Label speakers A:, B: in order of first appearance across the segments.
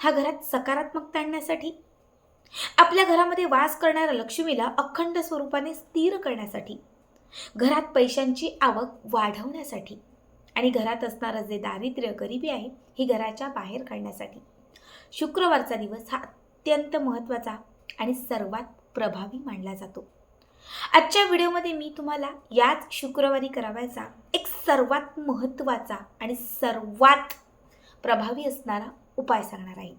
A: हा घरात सकारात्मकता आणण्यासाठी आपल्या घरामध्ये वास करणाऱ्या लक्ष्मीला अखंड स्वरूपाने स्थिर करण्यासाठी घरात पैशांची आवक वाढवण्यासाठी आणि घरात असणारं जे दारिद्र्य गरिबी आहे ही घराच्या बाहेर काढण्यासाठी. शुक्रवारचा दिवस हा अत्यंत महत्त्वाचा आणि सर्वात प्रभावी मानला जातो. आजच्या व्हिडिओमध्ये मी तुम्हाला याच शुक्रवारी करावायचा एक सर्वात महत्त्वाचा आणि सर्वात प्रभावी असणारा उपाय सांगणार आहे.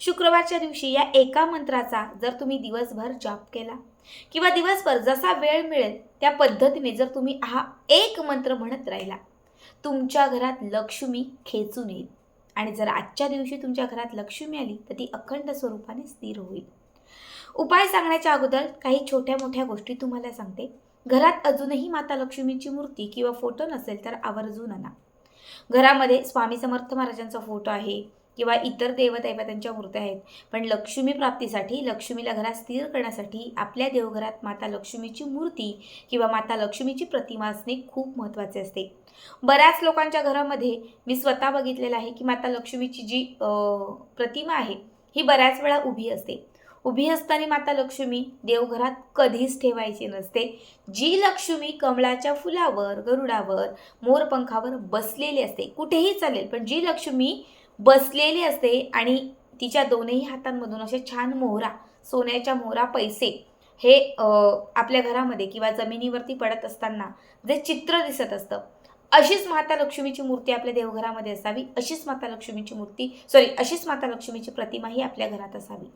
A: शुक्रवारच्या दिवशी या एका मंत्राचा जर तुम्ही दिवसभर जाप केला किंवा दिवसभर जसा वेळ मिळेल त्या पद्धतीने जर तुम्ही हा एक मंत्र म्हणत राहिला तुमच्या घरात लक्ष्मी खेचून येईल. आणि जर आजच्या दिवशी तुमच्या घरात लक्ष्मी आली तर ती अखंड स्वरूपाने स्थिर होईल. उपाय सांगण्याच्या अगोदर काही छोट्या मोठ्या गोष्टी तुम्हाला सांगते. घरात अजूनही माता लक्ष्मीची मूर्ती किंवा फोटो नसेल तर आवर्जून आणा. घरामध्ये स्वामी समर्थ महाराजांचा फोटो आहे किंवा इतर देवदैवतांच्या मूर्त्या आहेत. पण लक्ष्मी प्राप्तीसाठी लक्ष्मीला घरात स्थिर करण्यासाठी आपल्या देवघरात माता लक्ष्मीची मूर्ती किंवा माता लक्ष्मीची प्रतिमा असणे खूप महत्त्वाचे असते. बऱ्याच लोकांच्या घरामध्ये मी स्वतः बघितलेलं आहे की माता लक्ष्मीची जी प्रतिमा आहे ही बऱ्याच वेळा उभी असते. उभी असताना माता लक्ष्मी देवघरात कधीच ठेवायची नसते. जी लक्ष्मी कमळाच्या फुलावर गरुडावर मोरपंखावर बसलेली असते कुठेही चालेल पण जी लक्ष्मी बसलेली असते आणि तिच्या दोनही हातांमधून असे छान मोहरा सोन्याच्या मोहरा पैसे हे आपल्या घरामध्ये किंवा जमिनीवरती पडत असताना जे चित्र दिसत असतं अशीच माता लक्ष्मीची मूर्ती आपल्या देवघरामध्ये असावी. अशीच माता लक्ष्मीची मूर्ती सॉरी अशीच माता लक्ष्मीची प्रतिमा ही आपल्या घरात असावी.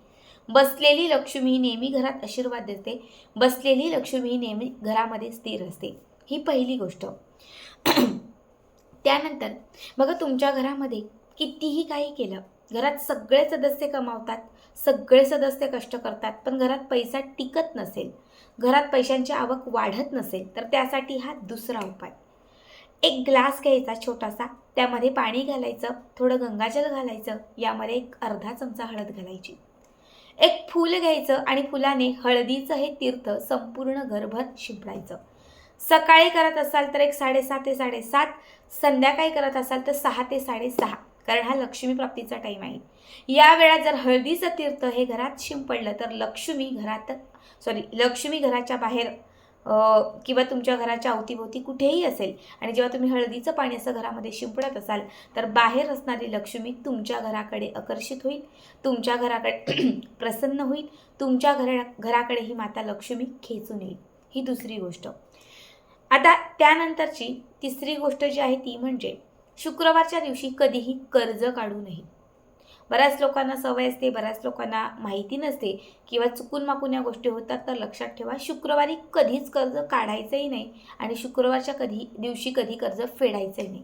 A: बसलेली लक्ष्मी ही नेहमी घरात आशीर्वाद देते. बसलेली लक्ष्मी ही नेहमी घरामध्ये स्थिर असते. ही पहिली गोष्ट. त्यानंतर बघा तुमच्या घरामध्ये कितीही काही केलं घरात सगळे सदस्य कमावतात सगळे सदस्य कष्ट करतात पण घरात पैसा टिकत नसेल घरात पैशांची आवक वाढत नसेल तर त्यासाठी हा दुसरा उपाय. एक ग्लास घ्यायचा छोटासा त्यामध्ये पाणी घालायचं थोडं गंगाजल घालायचं यामध्ये एक अर्धा चमचा हळद घालायची. एक फूल घ्यायचं आणि फुलाने हळदीचं हे तीर्थ संपूर्ण घरभर शिंपडायचं. सकाळी करत असाल तर एक साडेसात ते साडेसात संध्याकाळी करत असाल तर सहा ते साडेसहा कारण हा लक्ष्मी प्राप्तीचा टाईम आहे. या वेळात जर हळदीचं तीर्थ हे घरात शिंपडलं तर लक्ष्मी घरात सॉरी लक्ष्मी घराच्या बाहेर किंवा तुमच्या घराच्या अवतीभोवती कुठेही असेल आणि जेव्हा तुम्ही हळदीचं पाणी असं घरामध्ये शिंपडत असाल तर बाहेर असणारी लक्ष्मी तुमच्या घराकडे आकर्षित होईल. तुमच्या घराकडे प्रसन्न होईल. तुमच्या घरा घराकडे ही माता लक्ष्मी खेचून येईल. ही दुसरी गोष्ट. आता त्यानंतरची तिसरी गोष्ट जी आहे ती म्हणजे शुक्रवारच्या दिवशी कधीही कर्ज काढू नये. बऱ्याच लोकांना सवय असते बऱ्याच लोकांना माहिती नसते किंवा चुकून माकून या गोष्टी होतात तर लक्षात ठेवा शुक्रवारी कधीच कर्ज काढायचंही नाही आणि शुक्रवारच्या कधी दिवशी कधी कर्ज फेडायचंही नाही.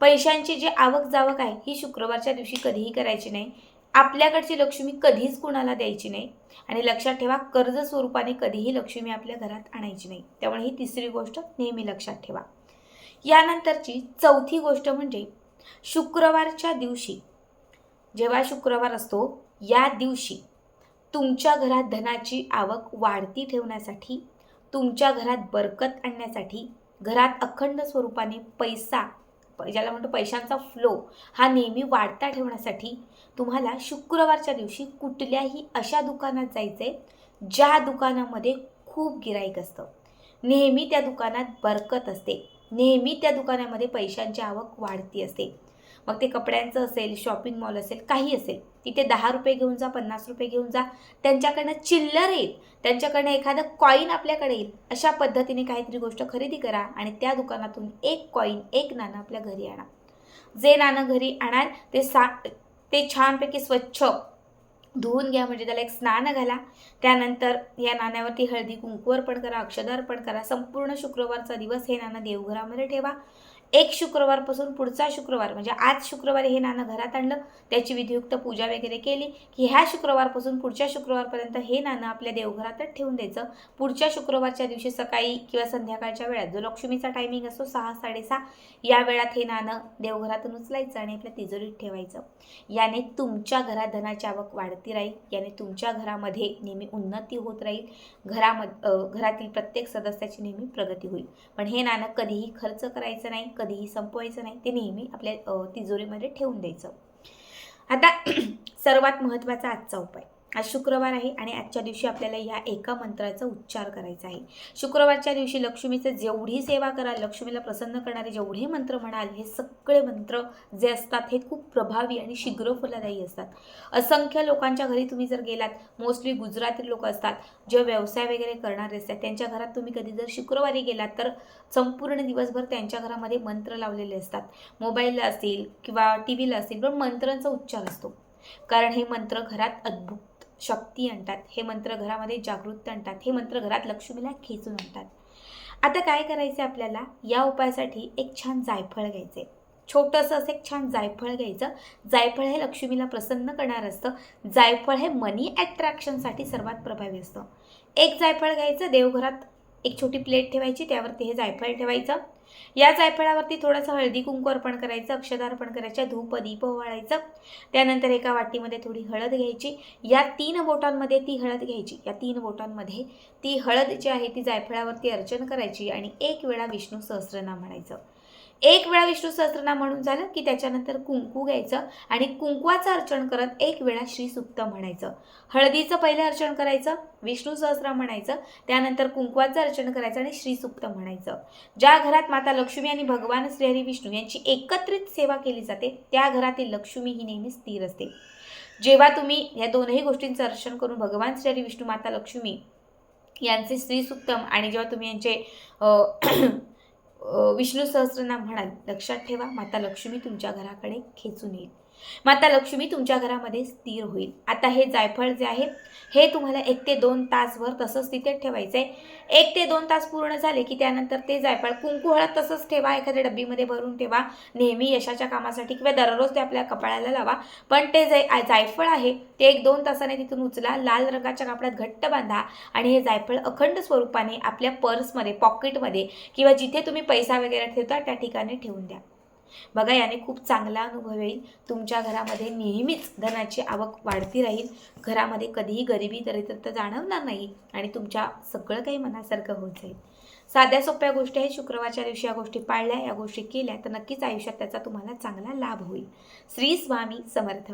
A: पैशांची जी आवक जावक आहे ही शुक्रवारच्या दिवशी कधीही करायची नाही. आपल्याकडची लक्ष्मी कधीच कुणाला द्यायची नाही आणि लक्षात ठेवा कर्ज स्वरूपाने कधीही लक्ष्मी आपल्या घरात आणायची नाही. त्यामुळे ही तिसरी गोष्ट नेहमी लक्षात ठेवा. यानंतरची चौथी गोष्ट म्हणजे शुक्रवारच्या दिवशी जेव्हा शुक्रवार असतो या दिवशी तुमच्या घरात धनाची आवक वाढती ठेवण्यासाठी तुमच्या घरात बरकत आणण्यासाठी घरात अखंड स्वरूपाने पैसा प- ज्याला म्हणतो पैशांचा फ्लो हा नेहमी वाढता ठेवण्यासाठी तुम्हाला शुक्रवारच्या दिवशी कुठल्याही अशा दुकानात जायचं आहे ज्या दुकानामध्ये खूप गिराईक असतं. नेहमी त्या दुकानात बरकत असते. नेहमी त्या दुकानामध्ये पैशांची आवक वाढती असते. मग ते कपड्यांचं असेल शॉपिंग मॉल असेल काही असेल तिथे दहा रुपये घेऊन जा पन्नास रुपये घेऊन जा त्यांच्याकडनं चिल्लर येईल त्यांच्याकडनं एखादं कॉईन आपल्याकडे येईल अशा पद्धतीने काहीतरी गोष्ट खरेदी करा आणि त्या दुकानातून एक कॉईन एक नाणं आपल्या घरी आणा. जे नाणं घरी आणाल ते सा ते छानपैकी स्वच्छ धुवून घ्या म्हणजे त्याला एक स्नान घाला. त्यानंतर या नाण्यावरती हळदी कुंकू अर्पण करा अक्षदा अर्पण करा संपूर्ण शुक्रवारचा दिवस हे नाणं देवघरामध्ये ठेवा. एक शुक्रवारपासून पुढचा शुक्रवार म्हणजे आज शुक्रवारी हे नाणं घरात आणलं त्याची विधियुक्त पूजा वगैरे केली की ह्या शुक्रवारपासून पुढच्या शुक्रवारपर्यंत हे नाणं आपल्या देवघरातच ठेवून द्यायचं. पुढच्या शुक्रवारच्या दिवशी सकाळी किंवा संध्याकाळच्या वेळात जो लक्ष्मीचा टायमिंग असतो सहा साडेसहा या वेळात हे नाणं देवघरातून उचलायचं आणि आपल्या तिजोरीत ठेवायचं. याने तुमच्या घरात धनाची आवक वाढती राहील याने तुमच्या घरामध्ये नेहमी उन्नती होत राहील घरामध्ये घरातील प्रत्येक सदस्याची नेहमी प्रगती होईल. पण हे नाणं कधीही खर्च करायचं नाही. कधीही संपवायचं नाही ते नेहमी आपल्या तिजोरीमध्ये ठेवून द्यायचं. आता सर्वात महत्त्वाचा आजचा उपाय. आज शुक्रवार आहे आणि आजच्या दिवशी आपल्याला या एका मंत्राचा उच्चार करायचा आहे. शुक्रवारच्या दिवशी लक्ष्मीचं जेवढी सेवा कराल लक्ष्मीला प्रसन्न करणारे जेवढे मंत्र म्हणाल हे सगळे मंत्र जे असतात हे खूप प्रभावी आणि शीघ्र फलदायी असतात. असंख्य लोकांच्या घरी तुम्ही जर गेलात मोस्टली गुजराती लोक असतात जे व्यवसाय वगैरे करणारे असतात त्यांच्या घरात तुम्ही कधी जर शुक्रवारी गेलात तर संपूर्ण दिवसभर त्यांच्या घरामध्ये मंत्र लावलेले असतात. मोबाईलला असतील किंवा टी व्हीला असतील पण मंत्रांचा उच्चार असतो. कारण हे मंत्र घरात अद्भुत शक्ती आणतात हे मंत्र घरामध्ये जागृत आणतात हे मंत्र घरात लक्ष्मीला खेचून आणतात. आता काय करायचं आपल्याला? या उपायासाठी एक छान जायफळ घ्यायचे छोटंसं असं एक छान जायफळ घ्यायचं. जायफळ हे लक्ष्मीला प्रसन्न करणार असतं. जायफळ हे मनी ॲट्रॅक्शनसाठी सर्वात प्रभावी असतं. एक जायफळ घ्यायचं देवघरात एक छोटी प्लेट ठेवायची त्यावरती हे जायफळ ठेवायचं. या जायफळावरती थोडंसं हळदी कुंकू अर्पण करायचं अक्षदा अर्पण करायचं धूप दीप ओवाळायचं. त्यानंतर एका वाटीमध्ये थोडी हळद घ्यायची. या तीन बोटांमध्ये ती हळद घ्यायची. या तीन बोटांमध्ये ती हळद जी आहे ती जायफळावरती अर्चन करायची आणि एक वेळा विष्णू सहस्रनाम म्हणायचं. एक वेळा विष्णू सहस्त्रनाम म्हणून झालं की त्याच्यानंतर कुंकू घ्यायचं आणि कुंकवाचं अर्चन करत एक वेळा श्री म्हणायचं. हळदीचं पहिलं अर्चन करायचं विष्णू सहस्र म्हणायचं त्यानंतर कुंकवाचं अर्चन करायचं आणि श्री म्हणायचं. ज्या घरात माता लक्ष्मी आणि भगवान श्रीहरी विष्णू यांची एकत्रित सेवा केली जाते त्या घरातील लक्ष्मी ही नेहमी स्थिर असते. जेव्हा तुम्ही या दोनही गोष्टींचं अर्चन करून भगवान श्रीहरी विष्णू माता लक्ष्मी यांचे श्रीसुक्तम आणि जेव्हा तुम्ही यांचे विष्णू सहस्रनाम म्हणाल लक्षात ठेवा माता लक्ष्मी तुमच्या घराकडे खेचून येईल. माता लक्ष्मी तुमच्या घरामध्ये स्थिर होईल. आता हे जायफळ जे आहे हे तुम्हाला एक ते दोन तासभर तसंच तिथे ठेवायचं आहे एक ते दोन तास पूर्ण झाले की त्यानंतर ते जायफळ कुंकू हळद तसंच ठेवा एखाद्या डब्बीमध्ये भरून ठेवा नेहमी यशाच्या कामासाठी किंवा दररोज ते आपल्या कपाळाला लावा. पण ते जे जायफळ आहे ते एक दोन तासाने तिथून उचला लाल रंगाच्या कापडात घट्ट बांधा आणि हे जायफळ अखंड स्वरूपाने आपल्या पर्समध्ये पॉकेटमध्ये किंवा जिथे तुम्ही पैसा वगैरे ठेवता त्या ठिकाणी ठेवून द्या. बघा याने खूप चांगला अनुभव येईल. तुमच्या घरामध्ये नेहमीच धनाची आवक वाढती राहील. घरामध्ये कधीही गरिबी दरिद्रता जाणवणार नाही आणि तुमच्या सगळं काही मनासारखं होत जाईल. साध्या सोप्या गोष्टी आहेत. शुक्रवारच्या दिवशी या गोष्टी पाळल्या या गोष्टी केल्या तर नक्कीच आयुष्यात त्याचा तुम्हाला चांगला लाभ होईल. श्री स्वामी समर्थ.